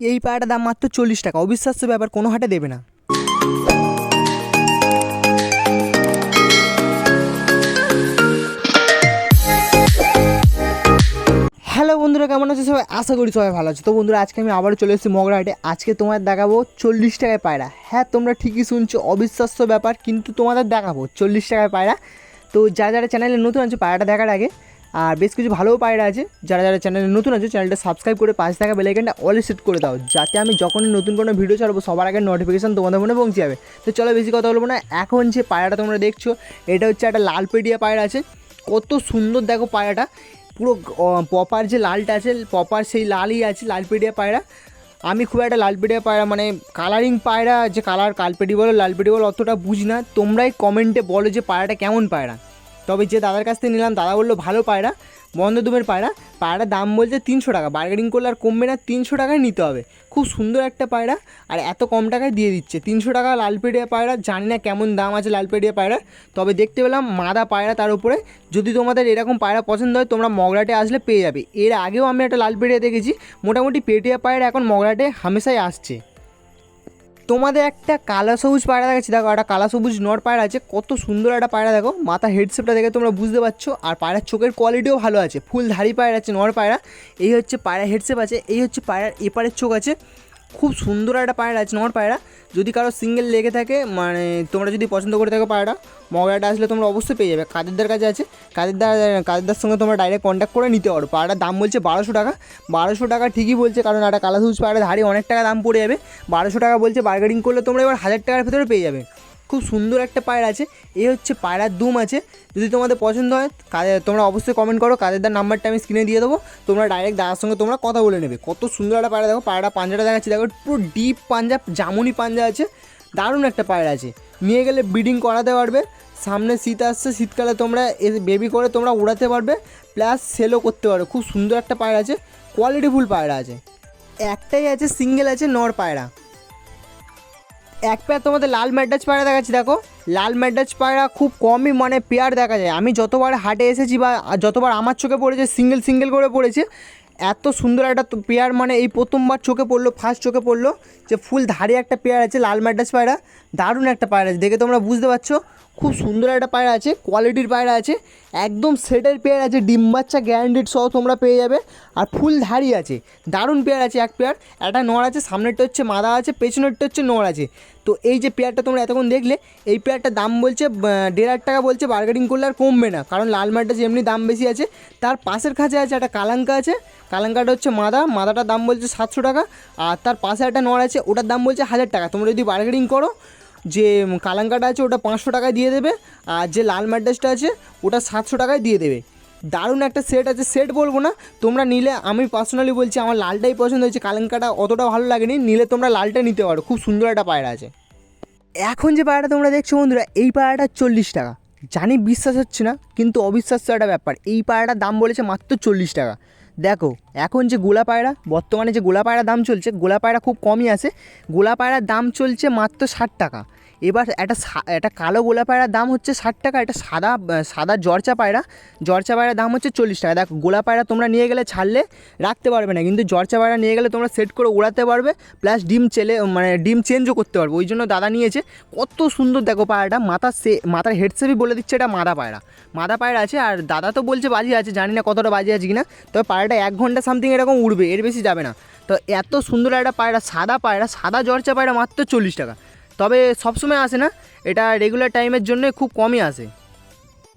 এই পায়রাটার দাম মাত্র চল্লিশ টাকা। অবিশ্বাস্য ব্যাপার, কোনো হাটে দেবে না। হ্যালো বন্ধুরা, কেমন আছে সবাই? আশা করি সবাই ভালো আছে। তো বন্ধুরা, আজকে আমি আবারও চলে এসেছি মগরাহাটে আজকে তোমার দেখাবো চল্লিশ টাকায় পায়রা। হ্যাঁ তোমরা ঠিকই শুনছো, অবিশ্বাস্য ব্যাপার, কিন্তু তোমাদের দেখাবো চল্লিশ টাকায় পায়রা। তো যারা যারা চ্যানেলে নতুন আছে, পায়রাটা দেখার আগে আর বেশ কিছু ভালোও পায়রা আছে। যারা যারা চ্যানেলে নতুন আছে চ্যানেলটা সাবস্ক্রাইব করে পাঁচ টাকা বেলাইকানটা অল সেট করে দাও। যাতে আমি যখনই নতুন কোনো ভিডিও ছাড়বো, সবার আগে নোটিফিকেশান তোমাদের মনে পৌঁছে যাবে। তো চলো বেশি কথা বলব না। এখন যে পায়রাটা তোমরা দেখছ, এটা হচ্ছে একটা লাল পেডিয়া পায়রা আছে। কত সুন্দর দেখো পায়রাটা। পুরো পপার যে লালটা আছে পপার সেই লালই আছে লাল পেডিয়া পায়রা। আমি খুব একটা লাল পেডিয়া পায়রা মানে কালারিং পায়রা, যে কালার কালপেটি বলো লাল পেটি বলো, অতটা বুঝি না। তোমরাই কমেন্টে বলো যে পায়রাটা কেমন পায়রা। তবে যে দাদার কাছ থেকে নিলাম, দাদা বলল ভালো পায়রা বন্ধ দুমের পায়রা। পায়রার দাম বলছে তিনশো টাকা বার্গেনিং করলে আর কমবে না, তিনশো টাকায় নিতে হবে। খুব সুন্দর একটা পায়রা, আর এত কম টাকায় দিয়ে দিচ্ছে। তিনশো টাকা লালপেডিয়া পায়রা, জানি না কেমন দাম আছে লালপেডিয়া পায়রা তবে দেখতে পেলাম মাদা পায়রা তার উপরে। যদি তোমাদের এরকম পায়রা পছন্দ হয়, তোমরা মগরাটে আসলে পেয়ে যাবে। এর আগেও আমি একটা লালপেডিয়া দেখেছি, মোটামুটি পেটিয়া পায়রা এখন মগরাটে হামেশাই আসছে। তোমাদের একটা কালো সবুজ পায়রা দেখাচ্ছি। দেখো, একটা কালো সবুজ নর পায়রা আছে, কত সুন্দর একটা পায়রা, দেখো। মাথা হেডসেপটা দেখে তোমরা বুঝতে পারছ। আর পায়রার চোখের কোয়ালিটিও ভালো আছে। ফুল ধারি পায়রা আছে, নর পায়রা। এই হচ্ছে পায়রা হেডসেপ আছে, এই হচ্ছে পায়রার এপারের চোখ আছে। খুব সুন্দর একটা পায়রা আছে নর পায়রা। যদি কারও সিঙ্গেল লেগে থাকে মানে তোমরা যদি পছন্দ করে থাকো পায়রাটা মগড়াটা আসলে তোমরা অবশ্যই পেয়ে যাবে। কাদেরদের কাছে আছে, কাদেরদার কাদেরদার সঙ্গে তোমরা ডাইরেক্ট কন্ট্যাক্ট করে নিতে পারো। পায়রার দাম বলছে বারোশো টাকা। বারোশো টাকা ঠিকই বলছে, কারণ একটা কালাসুজ পায়রা ধারে অনেক টাকা দাম পড়ে যাবে। বারোশো টাকা বলছে বার্গেনিং করলে তোমরা এবার হাজার টাকার ভেতরে পেয়ে যাবে। খুব সুন্দর একটা পায়রা আছে। এই হচ্ছে পায়রার দুম আছে। যদি তোমাদের পছন্দ হয় তোমরা অবশ্যই কমেন্ট করো কাদেরদার নাম্বারটা আমি স্ক্রিনে দিয়ে দেবো। তোমরা ডাইরেক্ট দাদার সঙ্গে তোমরা কথা বলে নেবে। কত সুন্দর একটা পায়রা, দেখো পায়রাটা পাঞ্জাটা দেখাচ্ছি। দেখো, পুরো ডিপ পাঞ্জা, জামুনি পাঞ্জা আছে। দারুণ একটা পায়রা আছে। নিয়ে গেলে ব্রিডিং করাতে পারবে। সামনে শীত আসছে, শীতকালে তোমরা এ বেবি করে তোমরা উড়াতে পারবে। প্লাস সেলও করতে পারবে খুব সুন্দর একটা পায়রা আছে। কোয়ালিটিফুল পায়রা আছে। একটাই আছে সিঙ্গেল আছে, নর পায়রা। এক পেয়ার তোমাদের লাল ম্যাডাজ পায়রা দেখাচ্ছি, দেখো। লাল ম্যাডাজ পায়রা খুব কমই মানে পেয়ার দেখা যায়। আমি যতবার হাটে এসেছি বা যতবার আমার চোখে পড়েছে সিঙ্গেল সিঙ্গেল করে পড়েছে, এত সুন্দর একটা পেয়ার মানে এই প্রথমবার চোখে পড়ল ফার্স্ট চোখে পড়ল যে ফুল ধারে একটা পেয়ার আছে লাল ম্যাডাজ পায়রা, দারুণ একটা পায়রা আছে। দেখে তোমরা বুঝতে পারছ? খুব সুন্দর একটা পায়রা আছে কোয়ালিটির পায়রা আছে, একদম সেটের পেয়ার আছে, ডিম বাচ্চা গ্যারান্টিড সহ তোমরা পেয়ে যাবে। আর ফুল ধারি আছে, দারুণ পেয়ার আছে এক পেয়ার একটা নড় আছে, সামনেরটা হচ্ছে মাদা আছে, পেছনেরটা হচ্ছে নড় আছে। তো এই যে পেয়ারটা তোমরা এতক্ষণ দেখলে, এই পেয়ারটার দাম বলছে দেড় হাজার টাকা বলছে বার্গেনিং করলে আর কমবে না, কারণ লাল মাঠটা যেমনি দাম বেশি আছে, তার পাশের কাছে আছে, একটা কালাঙ্কা আছে, কালাঙ্কাটা হচ্ছে মাদা, মাদাটার দাম বলছে সাতশো টাকা, আর তার পাশে একটা নড় আছে, ওটার দাম বলছে হাজার টাকা। তোমরা যদি বার্গেনিং করো যে কালাঙ্কাটা আছে ওটা পাঁচশো টাকায় দিয়ে দেবে, আর যে লাল ম্যাড্রাসটা আছে ওটা সাতশো টাকায় দিয়ে দেবে। দারুণ একটা সেট আছে সেট বলব না, তোমরা নিলে, আমি পার্সোনালি বলছি আমার লালটাই পছন্দ হয়েছে কালাঙ্কাটা অতটা ভালো লাগেনি, নিলে তোমরা লালটা নিতে পারো, খুব সুন্দর একটা পায়রা আছে। এখন যে পায়রাটা তোমরা দেখছ বন্ধুরা, এই পায়রাটা চল্লিশ টাকা। জানি বিশ্বাস হচ্ছে না, কিন্তু অবিশ্বাস্য একটা ব্যাপার, এই পায়রাটার দাম বলেছে মাত্র চল্লিশ টাকা। দেখো, এখন যে গোলা পায়রা, বর্তমানে যে গোলা পায়রা দাম চলছে, গোলা পায়রা খুব কমই আছে, গোলা পায়রার দাম চলছে মাত্র ষাট টাকা। এবার একটা একটা কালো গোলা পায়রার দাম হচ্ছে ষাট টাকা, একটা সাদা সাদা জর্চা পায়রা। জর্চা পায়রার দাম হচ্ছে চল্লিশ টাকা। দেখো গোলা পায়রা তোমরা নিয়ে গেলে ছাড়লে রাখতে পারবে না, কিন্তু জর্চা পায়রা নিয়ে গেলে তোমরা সেট করে উড়াতে পারবে প্লাস ডিম চেলে মানে ডিম চেঞ্জও করতে পারবে। ওই জন্য দাদা নিয়েছে। কত সুন্দর দেখো পায়রাটা, মাথার সে, মাথার হেডসেপই বলে দিচ্ছে এটা মাদা পায়রা। মাদা পায়রা আছে, আর দাদা তো বলছে বাজি আছে, জানি না কতটা বাজি আছে কিনা। তবে পায়রাটা এক ঘণ্টা সামথিং এরকম উড়বে, এর বেশি যাবে না। তো এত সুন্দর একটা পায়রা, সাদা পায়রা, সাদা জর্চা পায়রা মাত্র চল্লিশ টাকা। তবে সবসময় আসে না, এটা রেগুলার টাইমের জন্য খুব কমই আসে।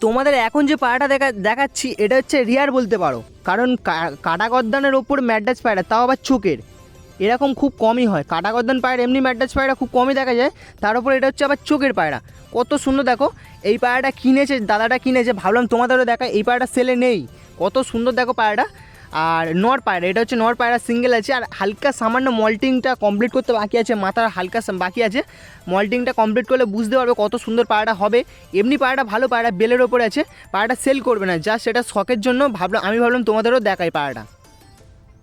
তোমাদের এখন যে পায়রাটা দেখা, দেখাচ্ছি, এটা হচ্ছে রিয়ার বলতে পারো। কারণ কা- কাটাগদ্দানের ওপর ম্যাডাজ পায়রা, তাও আবার চোখের। এরকম খুব কমই হয়। কাটা কাটাগদ্দান পায়রা, এমনি ম্যাডাজ পায়রা খুব কমই দেখা যায়। তার উপর এটা হচ্ছে আবার চোখের পায়রা। কত সুন্দর, দেখো, এই পায়রাটা কিনেছে, দাদাটা কিনেছে, ভাবলাম তোমাদেরও দেখা এই পায়রাটা সেলে নেই। কত সুন্দর, দেখো পায়রাটা। আর নর পায়রা, এটা হচ্ছে নর পায়রা সিঙ্গেল আছে আর হালকা সামান্য মল্টিংটা কমপ্লিট করতে বাকি আছে, মাথার হালকা বাকি আছে। মল্টিংটা কমপ্লিট করলে বুঝতে পারবে কত সুন্দর পায়রাটা হবে। এমনি পায়রাটা ভালো, পায়রা বেলের ওপরে আছে, পায়রাটা সেল করবে না জাস্ট সেটা শখের জন্য ভাবলাম, আমি ভাবলাম তোমাদেরও দেখাই পায়রাটা।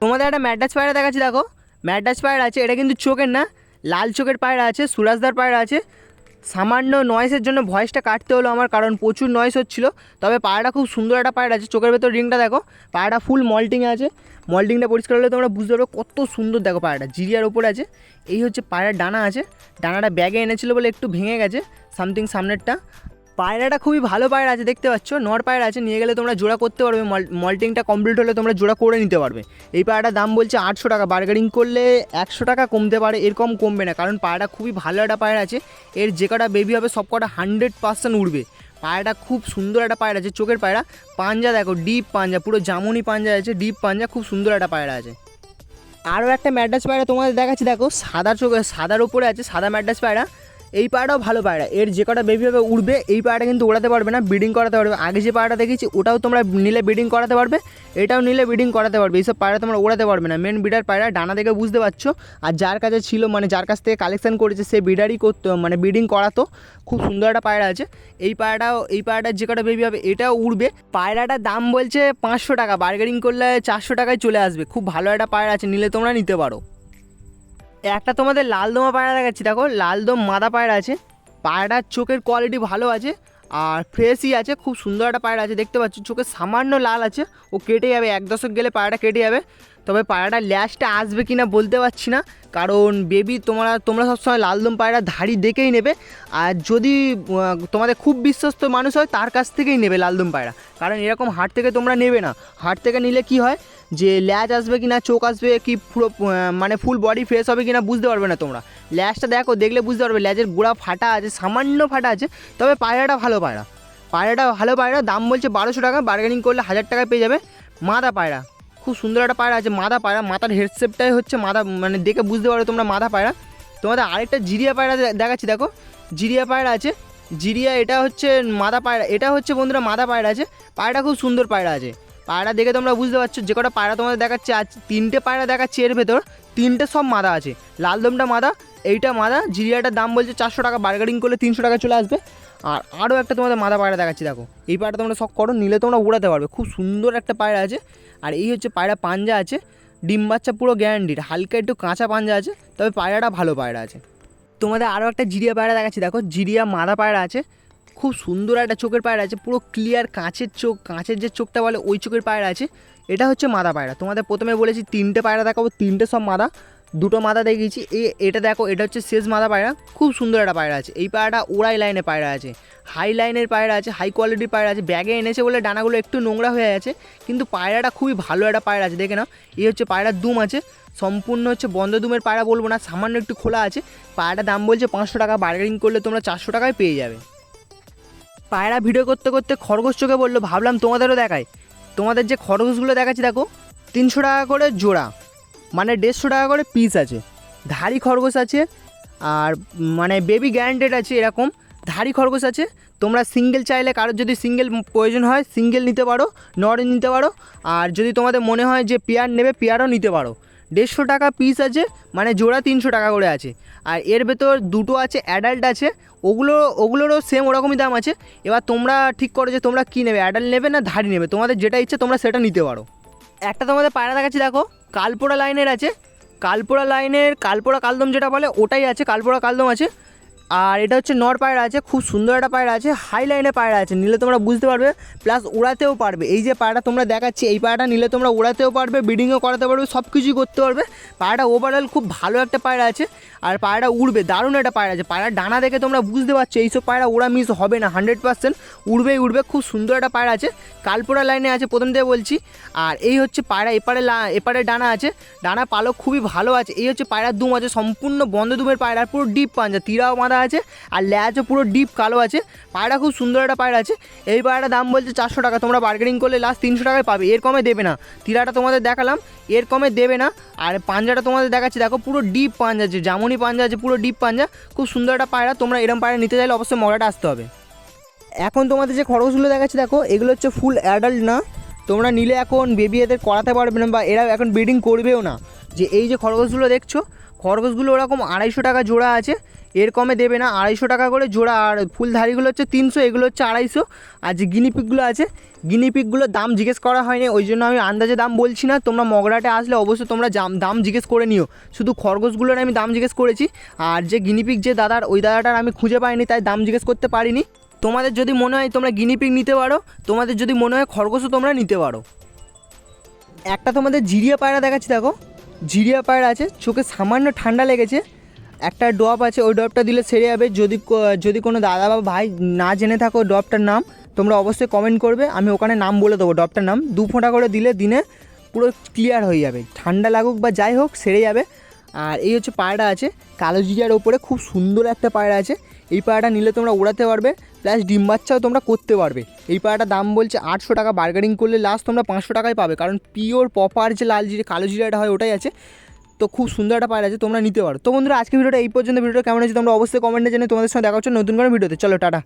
তোমাদের একটা ম্যাডাস পায়রা দেখাচ্ছি, দেখো। ম্যাডাস পায়রা আছে, এটা কিন্তু চোখের না, লাল চোখের পায়রা আছে, সুরাজদার পায়রা আছে সামান্য নয়েসের জন্য ভয়েসটা কাটতে হলো আমার, কারণ প্রচুর নয়েস হচ্ছিল। তবে পায়রাটা খুব সুন্দর একটা পায়রা আছে। চোখের ভেতর রিংটা দেখো, পায়রাটা ফুল মল্টিংয়ে আছে। মল্টিংটা পরিষ্কার হলে তোমরা বুঝতে পারবে কত সুন্দর দেখো পায়রাটা, জিরিয়ার ওপরে আছে। এই হচ্ছে পায়রার ডানা আছে। ডানাটা ব্যাগে এনেছিল বলে একটু ভেঙে গেছে সামথিং সামনেরটা। পায়রাটা খুবই ভালো পায়রা আছে, দেখতে পাচ্ছ? নর পায়রা আছে, নিয়ে গেলে তোমরা জোড়া করতে পারবে মল্টিংটা কমপ্লিট হলে তোমরা জোড়া করে নিতে পারবে। এই পায়রাটার দাম বলছে আটশো টাকা বার্গেনিং করলে একশো টাকা কমতে পারে এরকম কমবে না, কারণ পায়রাটা খুবই ভালো একটা পায়রা আছে, এর যে কটা বেবি হবে সব কটা হান্ড্রেড পার্সেন্ট উঠবে পায়রাটা খুব সুন্দর একটা পায়রা আছে, চোখের পায়রা। পাঞ্জা দেখো ডিপ পাঞ্জা, পুরো জামুনি পাঞ্জা আছে ডিপ পাঞ্জা, খুব সুন্দর একটা পায়রা আছে। আরও একটা ম্যাড্রাস পায়রা তোমাদের দেখাচ্ছি, দেখো, সাদা চোখে, সাদার উপরে আছে, সাদা ম্যাড্রাস পায়রা। এই পায়রাটাও ভালো পায়রা এর যে কটা বেবি হবে উড়বে, এই পায়রাটা কিন্তু ওড়াতে পারবে না ব্রিডিং করাতে পারবে। আগে যে পায়রাটা দেখেছি, ওটাও তোমরা নিলে ব্রিডিং করাতে পারবে, এটাও নিলে ব্রিডিং করাতে পারবে। এইসব পায়রা তোমরা ওড়াতে পারবে না। মেন বিডার পায়রা ডানা দেখে বুঝতে পারছ। আর যার কাছে ছিল মানে যার কাছ থেকে কালেকশন করেছে, সে বিডারই করতো মানে ব্রিডিং করাতো। খুব সুন্দর একটা পায়রা আছে। এই পায়রাটাও এই পায়রাটার যে কটা বেবি হবে, এটাও উড়বে। পায়রাটার দাম বলছে পাঁচশো টাকা বার্গেনিং করলে চারশো টাকায় চলে আসবে। খুব ভালো একটা পায়রা আছে, নিলে তোমরা নিতে পারো। একটা তোমাদের লাল দোমা পায়রা দেখাচ্ছি, দেখো, লাল দম মাদা পায়রা আছে। পায়রাটার চোখের কোয়ালিটি ভালো আছে, আর ফ্রেশই আছে, খুব সুন্দর একটা পায়রা আছে, দেখতে পাচ্ছ, চোখে সামান্য লাল আছে, ও কেটে যাবে, এক দশক গেলে পায়রাটা কেটে যাবে। তবে পায়রাটার ল্যাশটা আসবে কি না বলতে পারছি না, কারণ বেবি তোমরা তোমরা সবসময় লালদম পায়রা ধাড়ি দেখেই নেবে, আর যদি তোমাদের খুব বিশ্বস্ত মানুষ হয়, তার কাছ থেকেই নেবে লালদম পায়রা। কারণ এরকম হাট থেকে তোমরা নেবে না। হাট থেকে নিলে কি হয় যে ল্যাচ আসবে কি না চোখ আসবে কি পুরো মানে ফুল বডি ফ্রেশ হবে কি না বুঝতে পারবে না তোমরা। ল্যাচটা দেখো, দেখলে বুঝতে পারবে ল্যাজের গোড়া ফাটা আছে, সামান্য ফাটা আছে, তবে পায়রাটা ভালো পায়রা। পায়রাটা ভালো পায়রা, দাম বলছে বারোশো টাকা বার্গেনিং করলে হাজার টাকায় পেয়ে যাবে মাদা পায়রা। খুব সুন্দর একটা পায়রা আছে, মাদা পায়রা, মাথার হেডশেপটাই হচ্ছে মাদা মানে দেখে বুঝতে পারো তোমরা মাদা পায়রা। তোমাদের আরেকটা জিরিয়া পায়রা দেখাচ্ছি, দেখো। জিরিয়া পায়রা আছে, জিরিয়া এটা হচ্ছে মাদা পায়রা, এটা হচ্ছে বন্ধুরা মাদা পায়রা আছে, পায়রাটা খুব সুন্দর পায়রা আছে। পায়রা দেখে তোমরা বুঝতে পারছ, যে কটা পায়রা তোমাদের দেখাচ্ছে, আজ তিনটে পায়রা দেখাচ্ছে এর ভেতর, তিনটে সব মাদা আছে। লাল দমটা মাদা, এইটা মাদা, জিরিয়াটার দাম বলছে চারশো টাকা বার্গেনিং করলে তিনশো টাকা চলে আসবে। আর আরও একটা তোমাদের মাদা পায়রা দেখাচ্ছি, দেখো। এই পায়রাটা তোমরা শখ করো, নিলে তোমরা উড়াতে পারবে। খুব সুন্দর একটা পায়রা আছে। আর এই হচ্ছে পায়রা পাঞ্জা আছে। ডিম বাচ্চা পুরো গ্যারান্টির হালকা একটু কাঁচা পাঞ্জা আছে, তবে পায়রাটা ভালো পায়রা আছে। তোমাদের আরও একটা জিরিয়া পায়রা দেখাচ্ছি, দেখো। জিরিয়া মাদা পায়রা আছে। খুব সুন্দর একটা চোখের পায়রা আছে, পুরো ক্লিয়ার কাঁচের চোখ, কাঁচের যে চোখটা বলে ওই চোখের পায়রা আছে। এটা হচ্ছে মাদা পায়রা। তোমাদের প্রথমে বলেছি তিনটে পায়রা দেখাবো, তিনটে সব মাদা। দুটো মাদা দেখিয়েছি। এ, এটা দেখো, এটা হচ্ছে শেষ মাদা পায়রা। খুব সুন্দর একটা পায়রা আছে। এই পায়রাটা ওড়াই লাইনে পায়রা আছে। হাই লাইনের পায়রা আছে হাই কোয়ালিটির পায়রা আছে। ব্যাগে এনেছে বলে ডানাগুলো একটু নোংরা হয়ে আছে, কিন্তু পায়রাটা খুবই ভালো একটা পায়রা আছে, দেখে নাও। এই হচ্ছে পায়রার দুম আছে। সম্পূর্ণ হচ্ছে বন্ধ দুমের পায়রা বলব না, সামান্য একটু খোলা আছে। পায়রাটার দাম বলছে পাঁচশো টাকা বার্গেনিং করলে তোমরা চারশো টাকায় পেয়ে যাবে। পায়রা ভিডিও করতে করতে খরগোশ চোখে বলল, ভাবলাম তোমাদেরও দেখায় তোমাদের যে খরগোশগুলো দেখাচ্ছি দেখো, তিনশো টাকা করে জোড়া মানে দেড়শো টাকা করে পিস আছে। ধাড়ি খরগোশ আছে, আর মানে বেবি গ্যারান্টেড আছে এরকম। ধাড়ি খরগোশ আছে, তোমরা সিঙ্গেল চাইলে, কারোর যদি সিঙ্গেল প্রয়োজন হয় সিঙ্গেল নিতে পারো নর নিতে পারো। আর যদি তোমাদের মনে হয় যে পেয়ার নেবে পেয়ারও নিতে পারো। দেড়শো টাকা পিস আছে মানে জোড়া তিনশো টাকা করে আছে। আর এর ভেতর দুটো আছে অ্যাডাল্ট আছে, ওগুলো, ওগুলোরও সেম ওরকমই দাম আছে। এবার তোমরা ঠিক করো যে তোমরা কী নেবে অ্যাডাল্ট নেবে না ধারি নেবে? তোমাদের যেটা ইচ্ছে তোমরা সেটা নিতে পারো। একটা তোমাদের পায়রা দেখাচ্ছি, দেখো, কালপোড়া লাইনের আছে। কালপোড়া লাইনের, কালপোড়া কালদম যেটা বলে, ওটাই আছে, কালপোড়া কালদম আছে। আর এটা হচ্ছে নর পায়রা আছে, খুব সুন্দর একটা পায়রা আছে হাই লাইনে পায়রা আছে, নিলে তোমরা বুঝতে পারবে প্লাস উড়াতেও পারবে। এই যে পায়রা তোমরা দেখাচ্ছি, এই পায়রাটা নিলে তোমরা উড়াতেও পারবে ব্রিডিংও করাতে পারবে সব কিছুই করতে পারবে। পায়রাটা ওভারঅল খুব ভালো একটা পায়রা আছে, আর পায়রাটা উড়বে, দারুণ একটা পায়রা আছে। পায়রা ডানা দেখে তোমরা বুঝতে পারছ, এইসব পায়রা ওড়া মিস হবে না হান্ড্রেড পার্সেন্ট উড়বেই উড়বে, খুব সুন্দর একটা পায়রা আছে। কালপোড়া লাইনে আছে, প্রথম থেকে বলছি। আর এই হচ্ছে পায়রা, এপারে এপারে ডানা আছে ডানা পালক খুবই ভালো আছে। এই হচ্ছে পায়রার দুম আছে, সম্পূর্ণ বন্ধ দুমের পায়রা, পুরো ডিপ পাঞ্জা, তিরাও বাঁধা আছে, আর ল্যাচও পুরো ডিপ কালো আছে। পায়রা খুব সুন্দর একটা পায়রা আছে। এই পায়রাটার দাম বলছে চারশো টাকা, তোমরা বার্গেনিং করলে লাস্ট তিনশো টাকায় পাবে। এর কমে দেবে না। তিরাটা তোমাদের দেখালাম, এর কমে দেবে না। আর পাঞ্জাটা তোমাদের দেখাচ্ছি, দেখো পুরো ডিপ পাঞ্জা আছে, জামুনি পাঞ্জা আছে, পুরো ডিপ পাঞ্জা। খুব সুন্দর একটা পায়রা, তোমরা এরম পায়রা নিতে চাইলে অবশ্যই মগরাটা আসতে হবে। এখন তোমাদের যে খরচগুলো দেখাচ্ছি, দেখো, এগুলো হচ্ছে ফুল অ্যাডাল্ট না। তোমরা নিলে এখন বেবি এদের করাতে পারবে না, বা এরা এখন ব্রিডিং করবেও না। যে এই যে খরগোশগুলো দেখছ, খরগোশগুলো ওরকম আড়াইশো টাকা জোড়া আছে। এর কমে দেবে না, আড়াইশো টাকা করে জোড়া, আর ফুলধারিগুলো হচ্ছে তিনশো, এগুলো হচ্ছে আড়াইশো। আর যে গিনিপিকগুলো আছে গিনিপিকগুলোর দাম জিজ্ঞেস করা হয়নি, ওই জন্য আমি আন্দাজে দাম বলছি না, তোমরা মগরাটে আসলে অবশ্যই তোমরা দাম জিজ্ঞেস করে নিও। শুধু খরগোশগুলোর আমি দাম জিজ্ঞেস করেছি, আর যে গিনিপিক যে দাদার, ওই দাদাটার আমি খুঁজে পাইনি, তাই দাম জিজ্ঞেস করতে পারিনি। তোমাদের যদি মনে হয় তোমরা গিনিপিক নিতে পারো, তোমাদের যদি মনে হয় খরগোশও তোমরা নিতে পারো। একটা তোমাদের জিরিয়া পায়রা দেখাচ্ছি, দেখো। জিরিয়া পায়রা আছে, চোখে সামান্য ঠান্ডা লেগেছে একটা ড্রপ আছে, ওই ড্রপটা দিলে সেরে যাবে। যদি যদি কোনো দাদা বা ভাই না জেনে থাকো ওই ড্রপটার নাম, তোমরা অবশ্যই কমেন্ট করবে। আমি ওখানে নাম বলে দেবো ড্রপটার নাম। দু ফোঁটা করে দিলে দিনে পুরো ক্লিয়ার হয়ে যাবে। ঠান্ডা লাগুক বা যাই হোক, সেরে যাবে। আর এই হচ্ছে পায়রা আছে। কালো জিরিয়ার ওপরে খুব সুন্দর একটা পায়রা আছে। এই পায়রাটা নিলে তোমরা উড়াতে পারবে প্লাস ডিম বাচ্চাও তোমরা করতে পারবে। এই পায়রাটার দাম বলছে আটশো টাকা। বার্গেনিং করলে লাস্ট তোমরা পাঁচশো টাকায় পাবে। কারণ পিওর পপার যে লাল জিরে, কালো জিরাটা হয়, ওটাই আছে। তো খুব সুন্দর একটা পায়রা আছে, তোমরা নিতে পারো। তো বন্ধুরা আজকে ভিডিওটা এই পর্যন্ত। ভিডিওটা কেমন হয়েছে তোমরা অবশ্যই কমেন্টে জানিয়ে তোমাদের সঙ্গে দেখা হচ্ছে নতুন কোনো ভিডিওতে। চলো, টাটা।